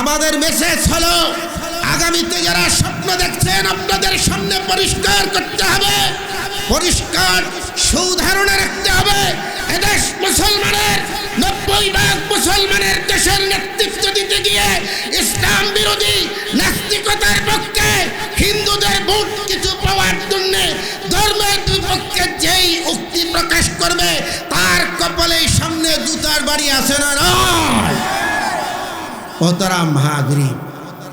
আমাদের মেসেজ হলো, আগামীতে যারা স্বপ্ন দেখছেন, আপনাদের সামনে পরিষ্কার করতে হবে। পরিষ্কার সুধারণা রাখতে হবে। এদেশ মুসলমানের, নব্বই ভাগ মুসলমানের দেশের নেতৃত্ব দিতে গিয়ে ইসলাম বিরোধী নাস্তিকতার পক্ষে হিন্দুদের ভোট কিছু পাওয়ার জন্য ধর্মের বিপক্ষে যেই উক্তি প্রকাশ করবে, তার কপালে সামনে জুতার বাড়ি আছে না নয়। অতরাম হাগরি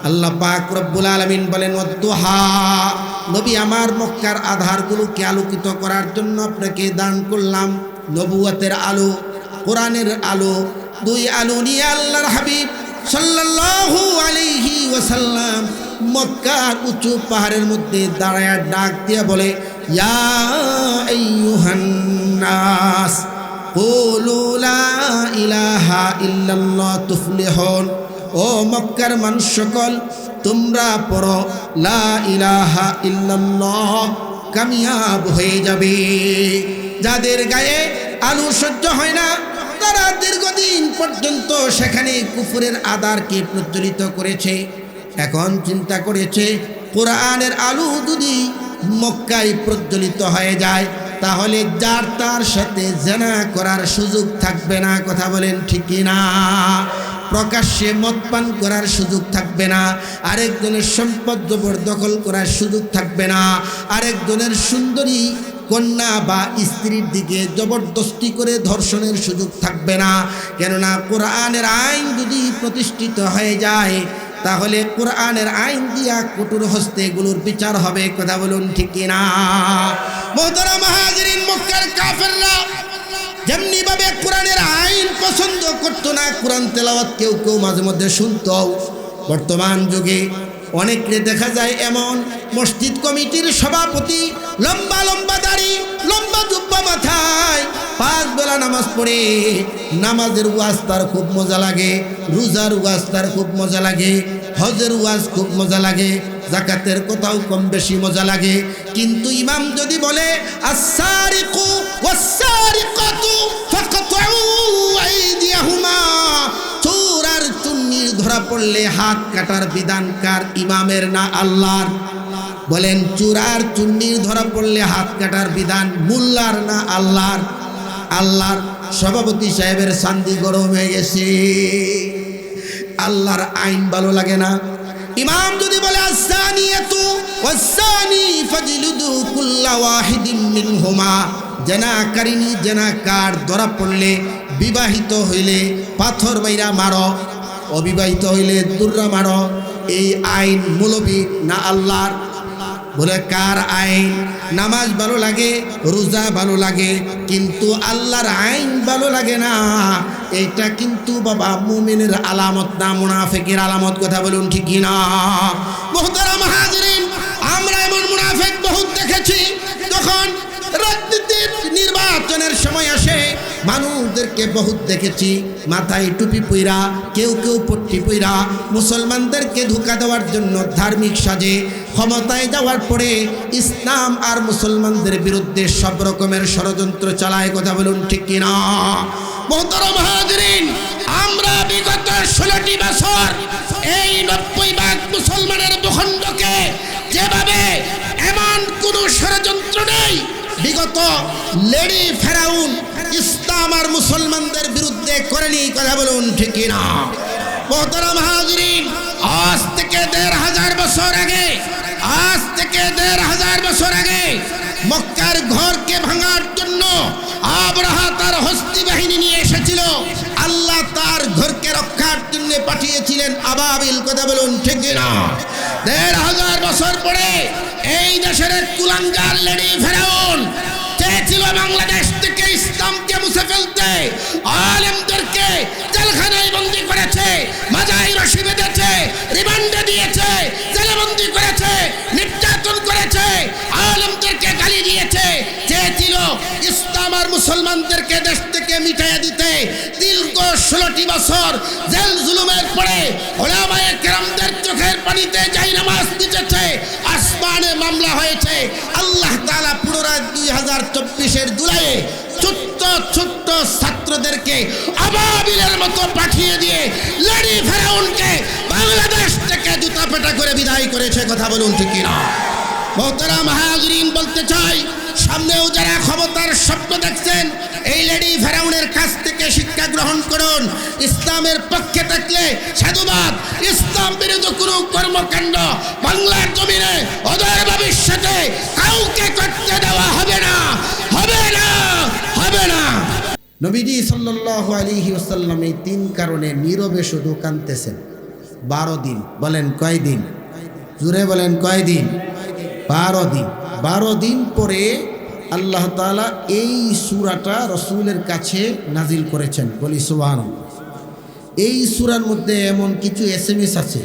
আল্লাহ পাক রব্বুল আলমিন বলেন অদ্দোহা নবী আমার মক্কার আধারগুলোকে আলোকিত করার জন্য আপনাকে দান করলাম। নবুয়তের আলো, কোরআনের আলো, দুই আলো নিয়ে আল্লাহর হাবিব সাল্লাহু আলাইহি ওয়াসাল্লাম মক্কার উঁচু পাহাড়ের মধ্যে দাঁড়ায় ডাক দিয়া বলে, ইয়া লা ইলাহা ইল্লাল্লাহ তুফলিহুন। ও মক্কার মানুষ সকল তোমরা পড়ো, লা কামিয়াব হয়ে যাবে। যাদের গায়ে আলু সহ্য হয় না, তারা দীর্ঘদিন পর্যন্ত সেখানে কুফুরের আদারকে প্রচলিত করেছে। এখন চিন্তা করেছে, কোরআনের আলু যদি মক্কায় প্রজ্বলিত হয়ে যায়, তাহলে যার তার সাথে জেনা করার সুযোগ থাকবে না, কথা বলেন ঠিকই না প্রকাশ্যে মদ পান করার সুযোগ থাকবে না। আরেকজনের সম্পদ জবরদখল করার সুযোগ থাকবে না। আরেকজনের সুন্দরী কন্যা বা স্ত্রীর দিকে জবরদস্তি করে ধর্ষণের সুযোগ থাকবে না। কেননা কোরআনের আইন যদি প্রতিষ্ঠিত হয়ে যায়, তাহলে কোরআনের আইন দিয়া কটুর হস্তে এগুলোর বিচার হবে। কথা বলুন ঠিক কিনা? মোহতারা যেমনি ভাবে কোরআনের আইন পছন্দ করতো না, কোরআন তেলাওয়াত কেউ কেউ মাঝে মধ্যে শুনতো বর্তমান যুগে অনেককে দেখা যায় এমন, মসজিদ কমিটির সভাপতি লম্বা লম্বা দাড়ি, লম্বা জুব্বা মাথায় পাঁচ বেলা নামাজ পড়ে। নামাজের ওয়াজ তার খুব মজা লাগে, রোজার ওয়াজ তার খুব মজা লাগে, হজের ওয়াজ খুব মজা লাগে। জাকাতের কোথাও কম বেশি মজা লাগে। কিন্তু ইমাম যদি বলে আসারিকু ওয়াসারিকাতু ফাকতাউ আইদিয়াহুমা চোর আর চুন্নির ধরা পড়লে হাত কাটার বিধান কার? ইমামের না আল্লাহর? বলেন, চুরার চুন্নির ধরা পড়লে হাত কাটার বিধান মুল্লার না আল্লাহর? আল্লাহর সভাপতি সাহেবের শান্তি গরম হয়ে গেছে। আল্লাহর আইন ভালো লাগে না। ইমাম যদি বলে আসানিয়াতু ওয়াসানি ফাজলুদু কুল্লা ওয়াহিদিন মিনহুমা। জেনাকারিনী জেনাকার ধরা পড়লে বিবাহিত হইলে পাথর বাইরা মারো, অবিবাহিত হইলে দুর্রা মারো। এই আইন মৌলবী না আল্লাহর? বলে, কার আইন? নামাজ ভালো লাগে, রোজা ভালো লাগে, কিন্তু আল্লাহর আইন ভালো লাগে না। এটা কিন্তু বাবা মুমিনের আলামত না, মুনাফেকের আলামত, কথা বলুন ঠিক না আমরা এমন মুনাফেক বহুত দেখেছি, যখন রাজনীতির নির্বাচনের সময় আসে মানুষদেরকে বহুত দেখেছি, মাথায় টুপি পইরা, কেউ কেউ পট্টি পইরা, মুসলমানদেরকে ধোকা দেওয়ার জন্য ধার্মিক সাজে, ক্ষমতায় যাওয়ার পরে ইসলাম আর মুসলমানদের বিরুদ্ধে সব রকমের ষড়যন্ত্র চালায়, কথা বলুন ঠিক কিনা? আমরা বিগত ষোলোটি বছর এই নব্বই মুসলমানের ভূখণ্ডকে যেভাবে এমন কোনো ষড়যন্ত্র নেই, বিগত লেডি ফেরাউন ইসলাম আর মুসলমানদের বিরুদ্ধে করেনি কথা বলুন, ঠিক না? আজ থেকে দেড় হাজার বছর আগে, আজ থেকে দেড় হাজার বছর আগে মক্কার ঘরকে ভাঙার জন্য আবরাহা তার হস্তি বাহিনী নিয়ে এসেছিল। আল্লাহ তার ঘরকে রক্ষার জন্য পাঠিয়েছিলেন আবাবিল, কথা বলুন, ঠিক না? দেড় হাজার বছর পরে এই দেশের কুলাঙ্গার লেডি ফেরাউন চেয়েছিল বাংলাদেশ ফেলতে আলেমদেরকে জেলখানায় বন্দি করেছে মাজাই রশি বেঁধেছে রিমান্ডে দিয়েছে জেলবন্দি করেছে, নির্যাতন করেছে, আলেমদেরকে গালি দিয়েছে। চেয়েছিল ইসলাম আর মুসলমানদেরকে দেশ থেকে মিটাইয়া দিতে ষোলোটি বছর জেল জুলুমের পরে ওলামায়ে কেরামদের চোখের পানিতে যাই নামাজ দিতেছে, আসমানে মামলা হয়েছে। আল্লাহ তাআলা পুনরায় দুই হাজার চব্বিশের জুলাইয়ে ছোট্ট ছোট্ট ছাত্রদেরকে আবাবিলের মতো পাঠিয়ে দিয়ে লেডি ফেরাউনকে কাটা করে বিদায় করেছে, কথা বলুন ঠিক কিনা। মোহতারা মাহাজরিন বলতে চাই সামনেও যারা ক্ষমতার স্বপ্ন দেখছেন, এই লেডি ফেরাউনের কাছ থেকে শিক্ষা গ্রহণ করুন। ইসলামের পক্ষে থাকলে সাধুবাদ, ইসলাম বিরোধী কোনো কর্মকাণ্ড বাংলার জমিনে ওদের ভবিষ্যতে কাউকে করতে দেওয়া হবে না হবে না হবে না। নবীজি সাল্লাল্লাহু আলাইহি ওয়াসাল্লাম এই তিন কারণে নীরবে শুধু কাঁদতেছেন। বারো দিন, বলেন কয় দিন জুড়ে বলেন কয় দিন বারো দিন। বারো দিন পরে আল্লাহ তাআলা এই সূরাটা রসুলের কাছে নাজিল করেছেন। বলি সুবহান এই সুরার মধ্যে এমন কিছু এসএমএস আছে,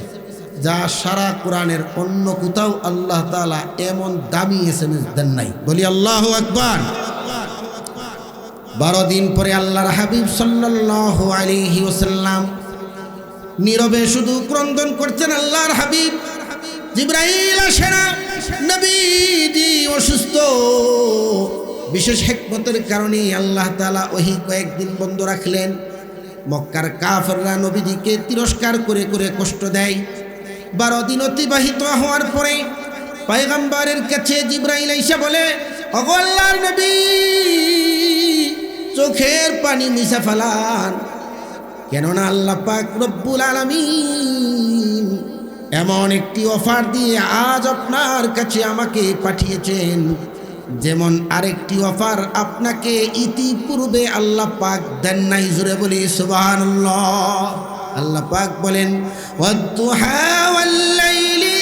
যা সারা কোরআনের অন্য কোথাও আল্লাহ তাআলা এমন দামি এস এম এস দেন নাই। বলি, আল্লাহ আকবার। বারো দিন পরে আল্লাহর হাবিব সাল্লাল্লাহু আলাইহি ওসাল্লাম নীরবে শুধু ক্রন্দন করছেন আল্লাহর হাবিব। না। নবীজি অসুস্থ। বিশেষ হেকমতের কারণে আল্লাহ তালা ওহি কয়েকদিন বন্ধ রাখলেন। মক্কার কাফেররা নবীজিকে তিরস্কার করে করে কষ্ট দেয়। বারো দিন অতিবাহিত হওয়ার পরে পয়গম্বরের কাছে জিব্রাইল আইসা বলে অগল্লার নবী, চোখের পানি মিশা ফালান। কেননা আল্লাহ পাক রব্বুল আলামিন এমন একটি অফার দিয়ে আজ আপনার কাছে আমাকে পাঠিয়েছেন। যেমন আরেকটি অফার আপনাকে ইতিপূর্বে আল্লাহ পাক দেন নাই জুড়ে বলি সুবহানাল্লাহ। আল্লাহ পাক বলেন, ওয়াদ্দুহা ওয়াল্লাইলি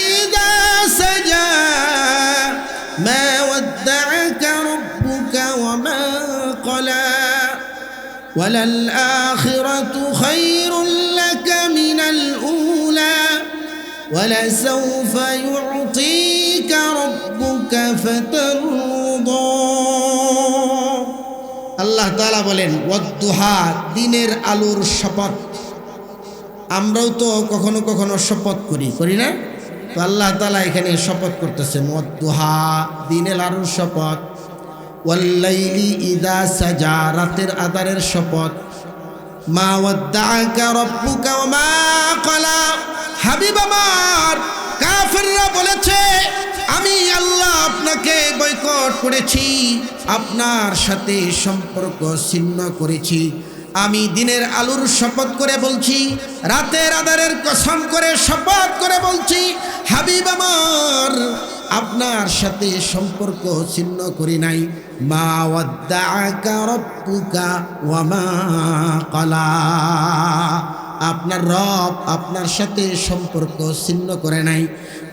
ولسوف يعطيك ربك فترضى আল্লাহ তাআলা বলেন ওয়াদ্দুহা দিনের আলোর শপথ আমরাও তো কখনো কখনো শপথ করি করি না তো আল্লাহ তাআলা এখানে শপথ করতেছেন ওয়াদ্দুহা দিনের আলোর শপথ ওয়াল্লাইলি ইদা সাজা রাতের আদারের শপথ মা ওয়াদ্দাআকা রব্বুকা ওয়া মা ক্বালা হাবিব আমার, কাফেররা বলেছে, আমি আল্লাহ আপনাকে বয়কট করেছি, আপনার সাথে সম্পর্ক ছিন্ন করেছি। আমি দিনের আলুর শপথ করে বলছি, রাতের আদারের কসম করে শপথ করে বলছি, হাবিব আমার, আপনার সাথে সম্পর্ক ছিন্ন করি নাই। মা মা ক্বালা আপনার রব আপনার সাথে সম্পর্ক ছিন্ন করে নাই,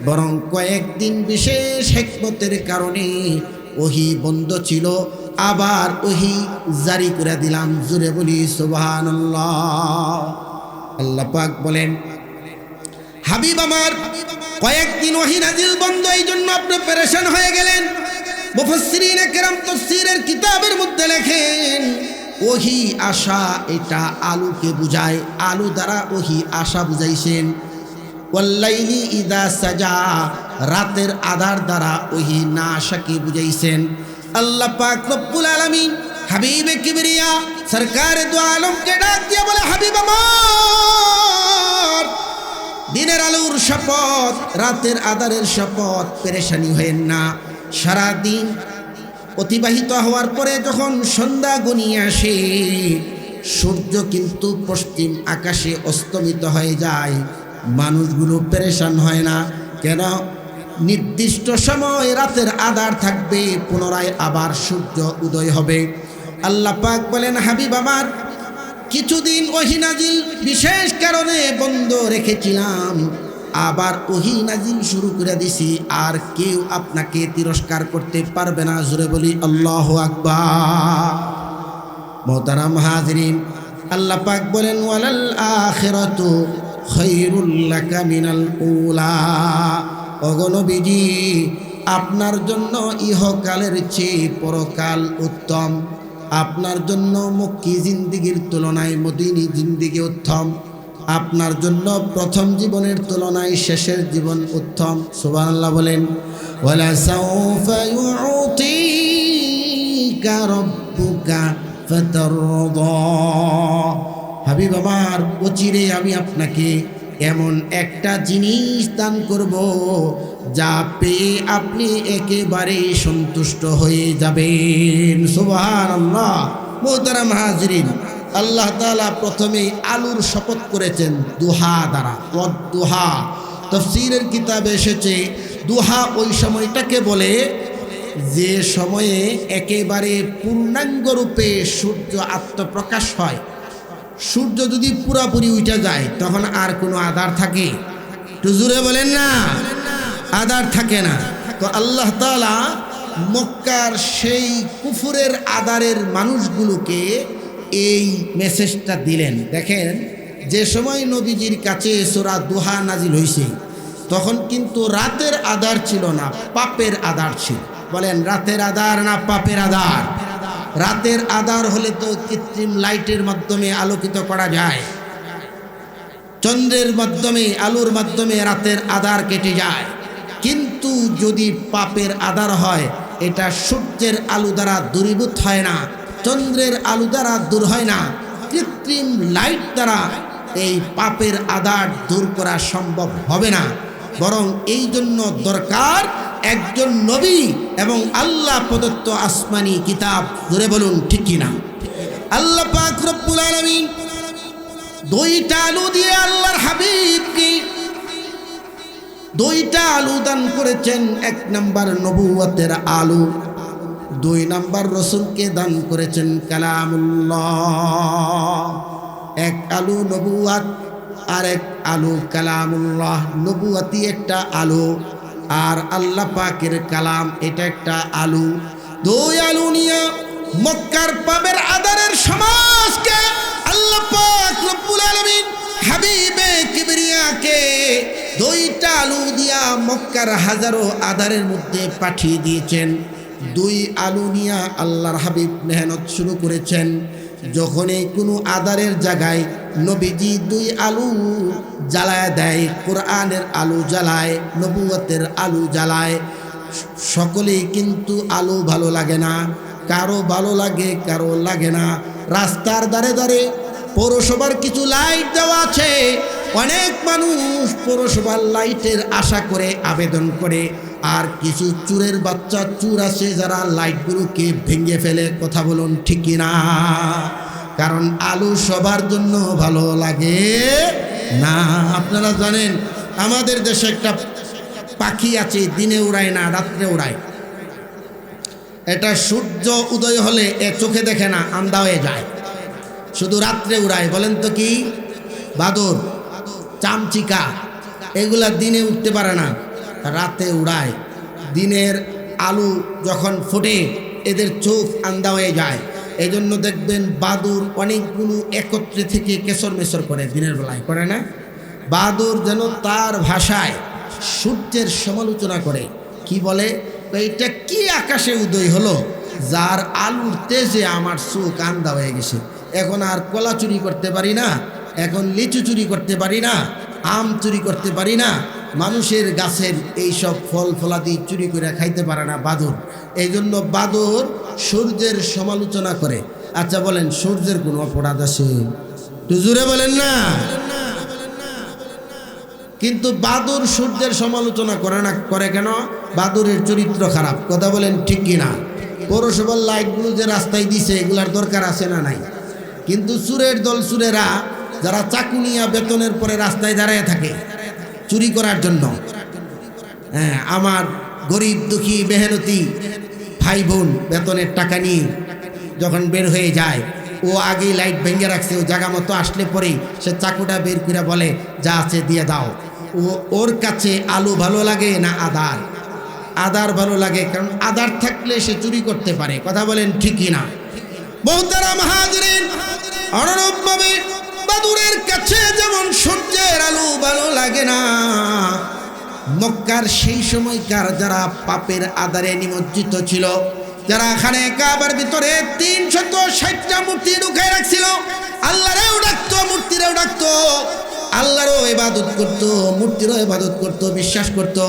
বরং কয়েকদিন বিশেষ হেকমতের কারণে ওহি বন্ধ ছিল, আবার ওহি জারি করে দিলাম। জুড়ে বলি, সুবহানাল্লাহ। আল্লাহ পাক বলেন, হাবিব আমার, কয়েকদিন ওহি নাজিল বন্ধ এই জন্য আপনি পেরেশান হয়ে গেলেন। মুফাসসিরিন কেরাম তাফসীরের কিতাবের মধ্যে লেখেন ওহি আশা, এটা আলুকে বুঝায়। আলু দ্বারা ওহি আশা বুঝাইছেন। ওয়াল্লাইলি ইদা সাজা, রাতের আধার দ্বারা ওহি না আশাকে বুঝাইছেন। আল্লাহ পাক রব্বুল আলামিন হাবিবে কিবরিয়া সরকার দু আলমকে ডাক দিয়ে বলে, হাবিব আমার, দিনের আলোর শপথ, রাতের আধারের শপথ, পেরেশানি হয়েন না। সারাদিন অতিবাহিত হওয়ার পরে যখন সন্ধ্যা গনিয়ে আসে, সূর্য কিন্তু পশ্চিম আকাশে অস্তমিত হয়ে যায়। মানুষগুলো পেরেশান হয় না। কেন? নির্দিষ্ট সময় রাতের আধার থাকবে, পুনরায় আবার সূর্য উদয় হবে। আল্লাহ পাক বলেন, হাবিব আমার, কিছুদিন ওহি নাজিল বিশেষ কারণে বন্ধ রেখেছিলাম। আবার ওহি নাজিল শুরু করে দিছি, আর কেউ আপনাকে তিরস্কার করতে পারবে না জুড়ে বলি আল্লাহ আকবার। মোহতারাম হাজরিন, আল্লাহ পাক বলেন, ওয়ালাল আখিরাতু খায়রুল লাকা মিনাল উলা। আপনার জন্য ইহকালের চেয়ে পরকাল উত্তম। আপনার জন্য মক্কি জিন্দিগির তুলনায় মদিনী জিন্দিগি উত্তম। আপনার জন্য প্রথম জীবনের তুলনায় শেষের জীবন উত্তম। সুবহানাল্লাহ বলেন হাবিব আমার, অচিরে আমি আপনাকে এমন একটা জিনিস দান করব যা পেয়ে আপনি একেবারে সন্তুষ্ট হয়ে যাবেন। সুবাহ আল্লাহ মোহতারাম হাজরিন আল্লাহ তালা প্রথমেই আলুর শপথ করেছেন দুহা দ্বারা দুহা। তফসিরের কিতাবে এসেছে, দুহা ওই সময়টাকে বলে যে সময়ে একেবারে পূর্ণাঙ্গ রূপে সূর্য আত্মপ্রকাশ হয়। সূর্য যদি পুরাপুরি উঠে যায়, তখন আর কোনো আধার থাকে। একটু জুড়ে বলেন না, আধার থাকে না। তো আল্লাহ তালা মক্কার সেই কুফুরের আদারের মানুষগুলোকে এই মেসেজটা দিলেন। দেখেন, যে সময় নবীজির কাছে সোরা দুহা নাজিল হয়েছে তখন কিন্তু রাতের আধার ছিল না, পাপের আধার ছিল। বলেন, রাতের আধার না পাপের আধার? রাতের আধার হলে তো কৃত্রিম লাইটের মাধ্যমে আলোকিত করা যায়। চন্দ্রের মাধ্যমে, আলোর মাধ্যমে রাতের আধার কেটে যায়। কিন্তু যদি পাপের আধার হয়, এটা সূর্যের আলু দ্বারা দূরীভূত হয় না। চন্দ্রের আলু দ্বারা দূর হয় না। কৃত্রিম লাইট দ্বারা এই পাপের আধার দূর করা সম্ভব হবে না। বরং এই জন্য দরকার একজন নবী এবং আল্লাহ প্রদত্ত আসমানি কিতাব। ধরে বলুন, ঠিক কিনা আল্লাহ দুইটা আলু দিয়ে আল্লাহর হাবিবকে দুইটা আলু দান করেছেন। এক নম্বর নবুয়তের আলু দুই নাম্বার রসুলকে দান করেছেন কালামুল্লাহ। এক আলু নবুয়াত আর এক আলু কালামুল্লাহ। নবুয়াতি একটা আলু আর আল্লাহ পাকের কালাম এটা একটা আলু। দুই আলু নিয়ে মক্কার পাবের আদারের সমাজকে আল্লাহ পাক রব্বুল আলামিন হাবিবে কিবরিয়াকে দুইটা আলু দিয়া মক্কার হাজারো আদারের মধ্যে পাঠিয়ে দিয়েছেন। দুই আলু নিয়া আল্লাহর হাবিব মেহনত শুরু করেছেন। যখনই কোনো আদারের জায়গায় নবীজি দুই আলু জ্বালায় দেয়, কোরআনের আলু জ্বালায় নবুয়তের আলু জ্বালায়, সকলেই কিন্তু আলু ভালো লাগে না, কারও ভালো লাগে, কারও লাগে না। রাস্তার দ্বারে দ্বারে পৌরসভার কিছু লাইট দেওয়া আছে, অনেক মানুষ পৌরসভার লাইটের আশা করে আবেদন করে। আর কিছু চুরের বাচ্চা, চুর আছে যারা লাইটগুলোকে ভেঙে ফেলে। কথা বলুন ঠিক না? কারণ আলু সবার জন্য ভালো লাগে না। আপনারা জানেন, আমাদের দেশে একটা পাখি আছে, দিনে উড়ায় না, রাত্রে উড়ায়। এটা সূর্য উদয় হলে এ চোখে দেখে না, আন্দা হয়ে যায়। শুধু রাত্রে উড়ায়, বলেন তো কি? বাদর, চামচিকা, এগুলা দিনে উঠতে পারে না। রাতে উড়ায়। দিনের আলু যখন ফোটে, এদের চোখ আন্দা হয়ে যায়। এই জন্য দেখবেন বাদুর অনেকগুলো একত্রে থেকে কেশর মেসর করে দিনের বেলায়, করে না? বাদুর যেন তার ভাষায় সূর্যের সমালোচনা করে। কি বলে? এইটা কি আকাশে উদয় হলো? যার আলুর তেজে আমার চোখ আন্দা হয়ে গেছে। এখন আর কলা চুরি করতে পারি না, এখন লিচু চুরি করতে পারি না, আম চুরি করতে পারি না মানুষের গাছের এই সব ফল ফলাদি চুরি করে খাইতে পারে না বাদর। এই জন্য বাদর সূর্যের সমালোচনা করে। আচ্ছা বলেন, সূর্যের কোনো অপরাধ আছে? জুড়ে বলেন না। কিন্তু বাদুর সূর্যের সমালোচনা করে না, করে কেন? বাদুরের চরিত্র খারাপ। কথা বলেন ঠিক কিনা? পৌরসভার লাইটগুলো যে রাস্তায় দিছে, এগুলার দরকার আছে না নাই? কিন্তু চুরের দল চুরেরা যারা চাকুনিয়া বেতনের পরে রাস্তায় দাঁড়িয়ে থাকে চুরি করার জন্য। হ্যাঁ আমার গরিব, দুঃখী, মেহনতি ভাই বোন বেতনের টাকা নিয়ে যখন বের হয়ে যায়, ও আগেই লাইট ভেঙে রাখছে, ও জায়গা মতো আসলে পরেই সে চাকুটা বের করে বলে, যা আছে দিয়ে দাও। ও ওর কাছে আলু ভালো লাগে না আদার? আদার ভালো লাগে, কারণ আদার থাকলে সে চুরি করতে পারে। কথা বলেন ঠিকই না বহুতারা মহাজরিন অনুরূপভাবে বাদুরের কাছে যেমন সূর্যের আলু ভালো লাগে না, মক্কার সেই সময়কার যারা পাপের আদারে নিমজ্জিত ছিল, যারা এখানে কাবার ভিতরে তিনশত ষাটটা মূর্তি ঢুকাই রাখছিল, আল্লাহরেও ডাকতো, মূর্তিরেও ডাকতো, আল্লাহরও এবাদত করত, মূর্তিরও এবাদত করত, বিশ্বাস করত,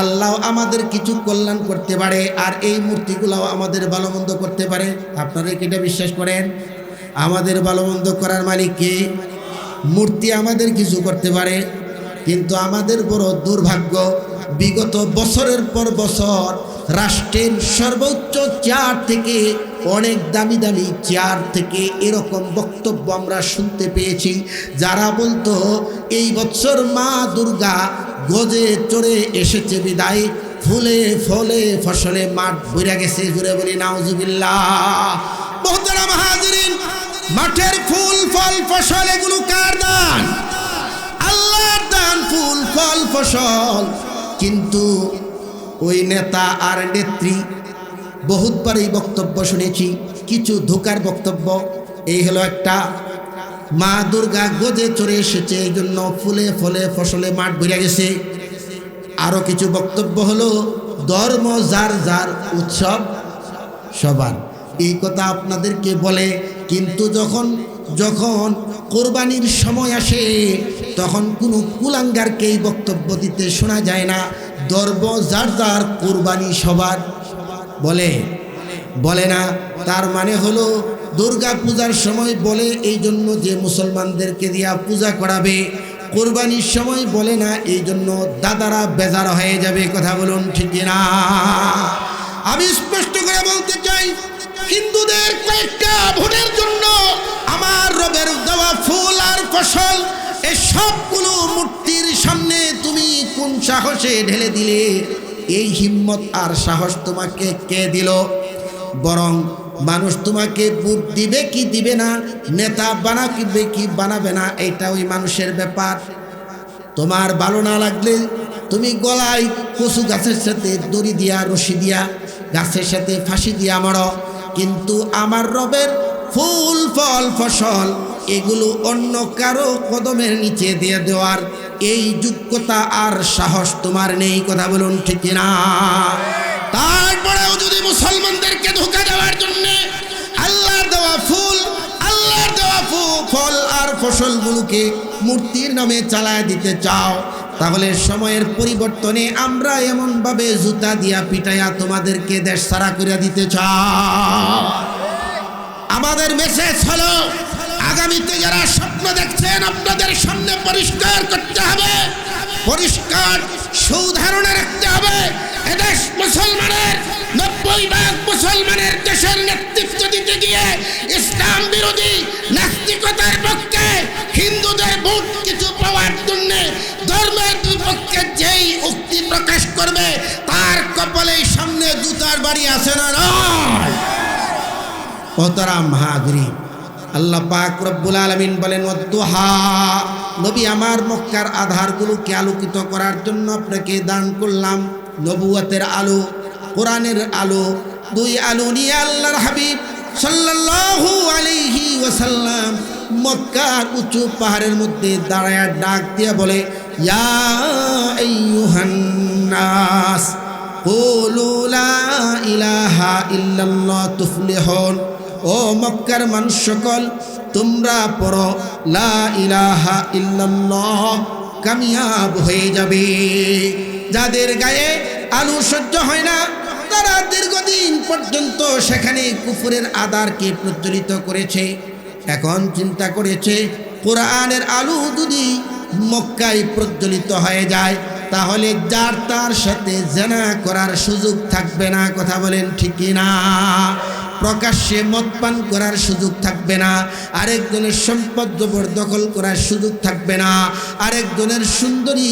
আল্লাহ আমাদের কিছু কল্যাণ করতে পারে আর এই মূর্তিগুলাও আমাদের ভালো মন্দ করতে পারে। আপনারা কি এটা বিশ্বাস করেন? আমাদের ভালো মন্দ করার মালিক কে? মূর্তি আমাদের কিছু করতে পারে, কিন্তু আমাদের বড় দুর্ভাগ্য, বিগত বছরের পর বছর রাষ্ট্রের সর্বোচ্চ চেয়ার থেকে, অনেক দামি দামি চেয়ার থেকে এরকম বক্তব্য আমরা শুনতে পেয়েছি। যারা বলতো, এই বছর মা দুর্গা গজে চড়ে এসেছে বিদায়, ফুলে ফলে ফসলে মাঠ ভরে গেছে। জুড়ে বলি, নাউজুবিল্লাহ। বহুতরা মাহাজিরিন মাঠের ফুল, ফল, ফসল, এগুলো কার দান? আল্লাহর দান, ফুল, ফল, ফসল। কিন্তু ওই নেতা আর নেত্রী, বহুতবার এই বক্তব্য শুনেছি, কিছু ধোকার বক্তব্য। এই হলো একটা, মা দুর্গা গজে চড়ে এসেছে, এই জন্য ফুলে, ফলে, ফসলে মাঠ ভরে গেছে। আরও কিছু বক্তব্য হলো, ধর্ম যার যার উৎসব সবার। এই কথা আপনাদেরকে বলে, কিন্তু যখন যখন কোরবানির সময় আসে, তখন কোনো কুলাঙ্গারকে এই বক্তব্য দিতে শোনা যায় না। ধর্ম যার যার কোরবানি সবার, বলে বলে না। তার মানে হলো, দুর্গা পূজার সময় বলে এই জন্য যে মুসলমানদেরকে দিয়া পূজা করাবে, কোরবানির সময় বলে না, এই জন্য দাদারা বেজার হয়ে যাবে, কথা বলুন ঠিক না আমি স্পষ্ট করে বলতে চাই হিন্দুদের কয়েকটা ভোটের জন্য আমার রবের দেওয়া ফুল আর ফসল এই সবগুলো মূর্তির সামনে তুমি কোন সাহসে ঢেলে দিলে? এই হিম্মত আর সাহস তোমাকে কে দিল? বরং মানুষ তোমাকে বুট দিবে কি দিবে না, নেতা বানাবে কি বানাবে না, এটা ওই মানুষের ব্যাপার। তোমার ভালো না লাগলে তুমি গলায় কচু গাছের সাথে দড়ি দিয়া, রশি দিয়া, গাছের সাথে ফাঁসি দিয়া মারো। কিন্তু আমার রবের ফুল, ফল, ফসল, এগুলো অন্য কারও কদমের নিচে দিয়ে দেওয়ার এই যোগ্যতা আর সাহস তোমার নেই, কথা বলুন ঠিক না তারপরেও যদি মুসলমানদেরকে ধোকা দেওয়ার জন্য আল্লাহর দেওয়া ফুল, আল্লাহর দেওয়া ফল আর ফসলগুলোকে মূর্তির নামে চালায় দিতে চাও তাহলে সময়ের পরিবর্তনে আমরা এমনভাবে জুতা দিয়া পিটাইয়া তোমাদেরকে দেশ সারা করে দিতে চাও আমাদের মেসেজ হলো, আগামীতে যারা স্বপ্ন দেখছেন, আপনাদের সামনে পরিষ্কার করতে হবে। পরিষ্কার সুধারণা রাখতে হবে। এদেশ মুসলমানের, নব্বই ভাগ মুসলমানের দেশের নেতৃত্ব দিতে গিয়ে ইসলাম বিরোধী নাস্তিকতার পক্ষে হিন্দুদের ভোট কিছু প্রকাশ করবে, তার কপালে সামনে জুতার বাড়ি আছে না নয় হাজরি আল্লাহ পাক রব্বুল আলমিন বলেন অদ্দোহা নবী আমার মক্কার আধারগুলোকে আলোকিত করার জন্য আপনাকে দান করলাম। নবুয়তের আলো, কোরআনের আলো, দুই আলো নিয়ে আল্লাহর হাবিব সাল্লাল্লাহু আলাইহি ওয়াসাল্লাম মক্কার উঁচু পাহাড়ের মধ্যে দাঁড়ায় ডাক দিয়ে বলে, ইয়া আইয়ুহান নাস কুলু লা ইলাহা ইল্লাল্লাহ তুফলিহুন ও মক্কার মানুষ সকল, তোমরা পড়ো, লা ইলাহা ইল্লাল্লাহ কামিয়াব হয়ে যাবে। যাদের গায়ে আলু সহ্য হয় না, তারা দীর্ঘদিন পর্যন্ত সেখানে কুফুরের আদারকে প্রজ্বলিত করেছে। এখন চিন্তা করেছে, কোরআনের আলু যদি মক্কায় প্রজ্বলিত হয়ে যায় তাহলে যার তার সাথে জেনা করার সুযোগ থাকবে না, কথা বলেন ঠিকই না? প্রকাশ্যে মদ পান করার সুযোগ থাকবে না, আরেকজনের সম্পদ জবর দখল করার সুযোগ থাকবে না, আরেকজনের সুন্দরী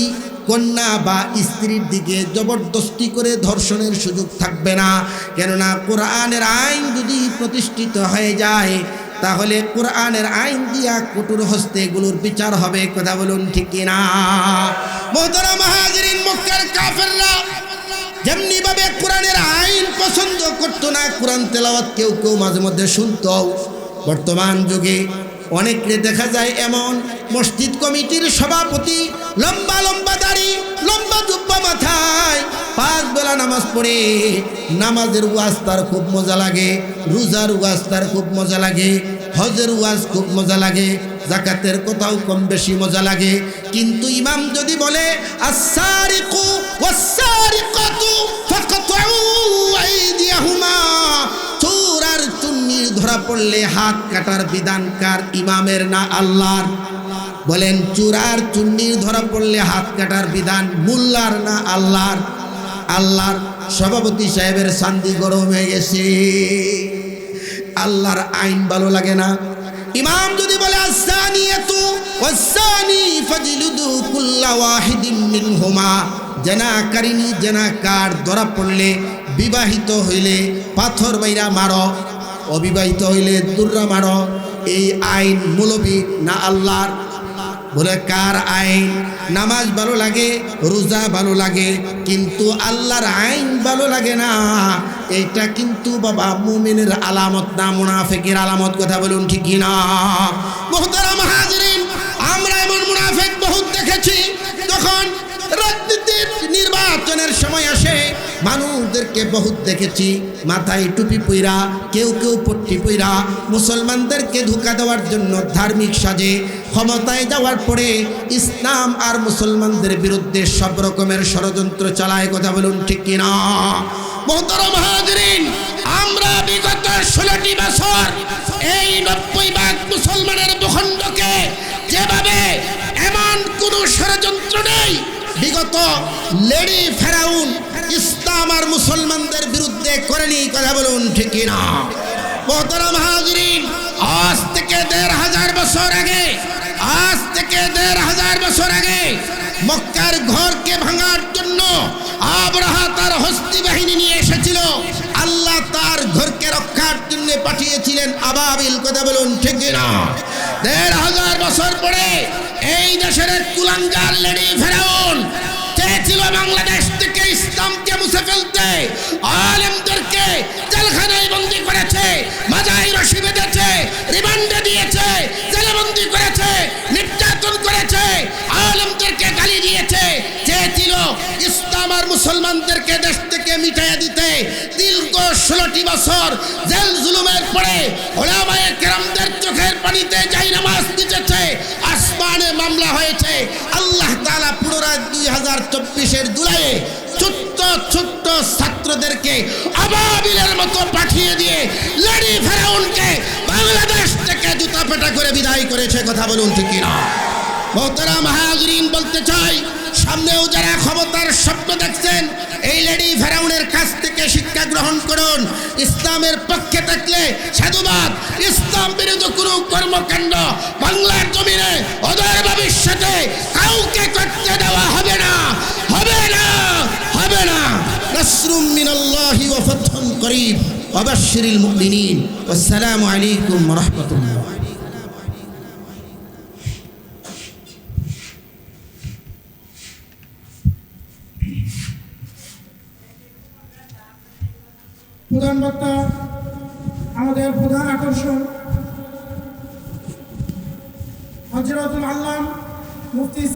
কন্যা বা স্ত্রীর দিকে জবরদস্তি করে ধর্ষণের সুযোগ থাকবে না। কেননা কোরআনের আইন যদি প্রতিষ্ঠিত হয়ে যায় তাহলে কোরআনের আইন দিয়া কঠোর হস্তে এগুলোর বিচার হবে, কথা বলুন ঠিক কিনা? মোহতারা যেমনি ভাবে কোরআনের আইন পছন্দ করতো না, কোরআন তেলাওয়াত কেউ কেউ মাঝে মধ্যে শুনতো বর্তমান যুগে অনেককে দেখা যায় এমন মসজিদ কমিটির সভাপতি লম্বা লম্বা দাড়ি লম্বা জুব্বা মাথায় পাঁচ বেলা নামাজ পড়ে, নামাজের ওয়াজ তার খুব মজা লাগে, রোজার ওয়াজ তার খুব মজা লাগে, হজের ওয়াজ খুব মজা লাগে জাকাতের কোথাও কম বেশি মজা লাগে। কিন্তু ইমাম যদি বলে আসারিকু চোর আর চুন্নি ধরা পড়লে হাত কাটার বিধান কার? ইমামের না আল্লাহর? বলেন, চূড়ার চুন্নির ধরা পড়লে হাত কাটার বিধান মুল্লার না আল্লাহর? আল্লাহর সভাপতি সাহেবের শান্তি গরম হয়ে গেছে। আল্লাহর আইন ভালো লাগে না। ইমাম যদি বলে আসানিয়াতু ওয়াসানি ফাজলুদু কুল্লা ওয়াহিদিন মিনহুমা। জেনাকারিনী জেনাকার ধরা পড়লে বিবাহিত হইলে পাথর বাইরা মারো, অবিবাহিত হইলে দুর্রা মারো। এই আইন মূলবী না আল্লাহর? বলে, কার আইন? নামাজ ভালো লাগে, রোজা ভালো লাগে, কিন্তু আল্লাহর আইন ভালো লাগে না। এটা কিন্তু বাবা মুমিনের আলামত না, মুনাফেকের আলামত, কথা বলুন ঠিক না হাজরিন, আমরা এমন মুনাফেক বহুত দেখেছি, যখন রাজনীতির নির্বাচনের সময় আসে, মানুষদেরকে বহুত দেখেছি, মাথায় টুপি পইরা, কেউ কেউ পট্টি পইরা, মুসলমানদেরকে ধোকা দেওয়ার জন্য ধার্মিক সাজে, ক্ষমতায় যাওয়ার পরে ইসলাম আর মুসলমানদের বিরুদ্ধে সব রকমের ষড়যন্ত্র চালায়, কথা বলুন ঠিক কিনা? আমরা বিগত ষোলোটি বছর এই নব্বই ভাগ মুসলমানের ভূখণ্ডকে যেভাবে এমন কোনো ষড়যন্ত্র নেই বিগত লেডি ফেরাউন ইসলাম আর মুসলমানদের বিরুদ্ধে করেনি কথা বলুন ঠিকই না মোহতারাম হাজরিন, আজ থেকে দেড় হাজার বছর আগে, আজ থেকে দেড় হাজার বছর আগে মক্কার ঘরকে ভাঙার জন্য আবরাহা তার হস্তি বাহিনী নিয়ে এসেছিল। আল্লাহ তার ঘরকে রক্ষার জন্য পাঠিয়েছিলেন। আবাবিল কথা বলুন ঠিক না। দেড় হাজার বছর পরে এই দেশের কুলাঙ্গার লেডি ফেরাউন চেয়েছিল বাংলাদেশ থেকে ইসলামকে মুছে ফেলতে। আলেমদেরকে জেলখানায় বন্দি করেছে মাজাই রশি বেঁধেছে রিমান্ডে দিয়েছে জেলবন্দি করেছে নির্যাতন করেছে আলেমদেরকে গালি দিয়েছে। চেয়েছিল ইসলাম মুসলমানদেরকে দেশ থেকে মিটাইয়া দিতে দীর্ঘ ষোলোটি বছর জেল জুলুমের পরে ওলামায়ে কেরামদের চোখের পানিতে যাই নামাজ দিতেছে, আসমানে মামলা হয়েছে। আল্লাহ তালা পুনরায় দুই হাজার চব্বিশের জুলাইয়ে ছোট্ট ছোট্ট ছাত্রদেরকে আবাবিলের মতো পাঠিয়ে দিয়ে লেডি ফেরাউনকে বাংলাদেশ থেকে জুতা পেটা করে বিদায় করেছে, কথা বলুন ঠিক কিনা? মোহতারাম হাজরিন বলতে চাই, সামনেও যারা ক্ষমতার স্বপ্ন দেখছেন, এই লেডি ফেরাউনের কাছ থেকে শিক্ষা গ্রহণ করুন। ইসলামের পক্ষে থাকলে সাধুবাদ, ইসলাম বিরোধী কোনো কর্মকাণ্ড বাংলার জমিনে অদয় ভবিষ্যতে কাউকে করতে দেওয়া হবে না হবে না হবে না। নাসরুম মিনাল্লাহি ওয়া ফাতহুন করিব ওয়াবাশশিরিল মুমিনিন। ওয়াসসালামু আলাইকুম ওয়া রাহমাতুল্লাহ। প্রধান বক্তা আমাদের প্রধান আকর্ষণ হজরতুল আল্লাহ মুফতি